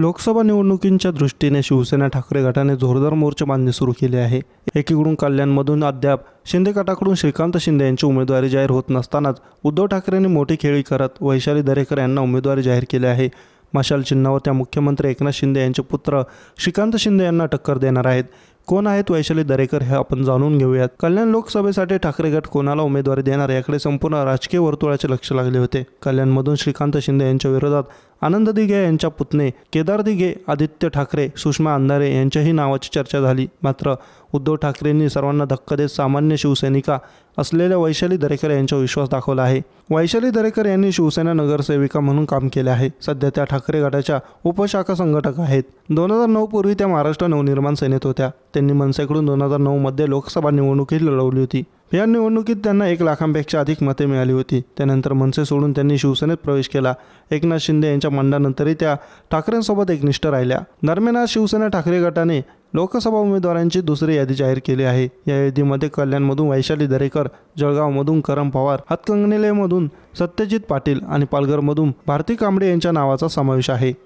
लोकसभा निवडणुकींच्या दृष्टीने शिवसेना ठाकरे गटाने जोरदार मोर्चा बांधणी सुरू केली आहे. एकीकडून कल्याणमधून अद्याप शिंदे गटाकडून श्रीकांत शिंदे यांची उमेदवारी जाहीर होत नसतानाच उद्धव ठाकरेंनी मोठी खेळी करत वैशाली दरेकर यांना उमेदवारी जाहीर केली आहे. मशाल चिन्हावर त्या मुख्यमंत्री एकनाथ शिंदे यांचे पुत्र श्रीकांत शिंदे यांना टक्कर देणार आहेत. कोण आहेत वैशाली दरेकर हे आपण जाणून घेऊयात. कल्याण लोकसभेसाठी ठाकरे गट कोणाला उमेदवारी देणार याकडे संपूर्ण राजकीय वर्तुळाचे लक्ष लागले होते. कल्याणमधून श्रीकांत शिंदे यांच्या विरोधात आनंद दिघे यांच्या पुतणे केदार दिघे आदित्य ठाकरे सुषमा अंधारे यांच्याही नावाची चर्चा झाली. मात्र उद्धव ठाकरेंनी सर्वांना धक्का देत सामान्य शिवसैनिका असलेल्या वैशाली दरेकर यांच्यावर विश्वास दाखवला आहे. वैशाली दरेकर यांनी शिवसेना नगरसेविका म्हणून काम केले आहे. सध्या त्या ठाकरे गटाच्या उपशाखा संघटक आहेत. दोन हजार नऊ पूर्वी त्या महाराष्ट्र नवनिर्माण सेनेत होत्या. त्यांनी मनसेकडून दोन हजार नऊमध्ये लोकसभा निवडणूकही लढवली होती. या निवडणुकीत त्यांना एक लाखांपेक्षा अधिक मते मिळाली होती. त्यानंतर मनसे सोडून त्यांनी शिवसेनेत प्रवेश केला. एकनाथ शिंदे यांच्या मंडानंतरही त्या ठाकरेंसोबत एकनिष्ठ राहिल्या. दरम्यान आज शिवसेना ठाकरे गटाने लोकसभा उमेदवारांची दुसरी यादी जाहीर केली आहे. या यादीमध्ये कल्याणमधून वैशाली दरेकर जळगावमधून करम पवार हातकंगनेलेमधून सत्यजित पाटील आणि पालघरमधून भारती कांबळे यांच्या नावाचा समावेश आहे.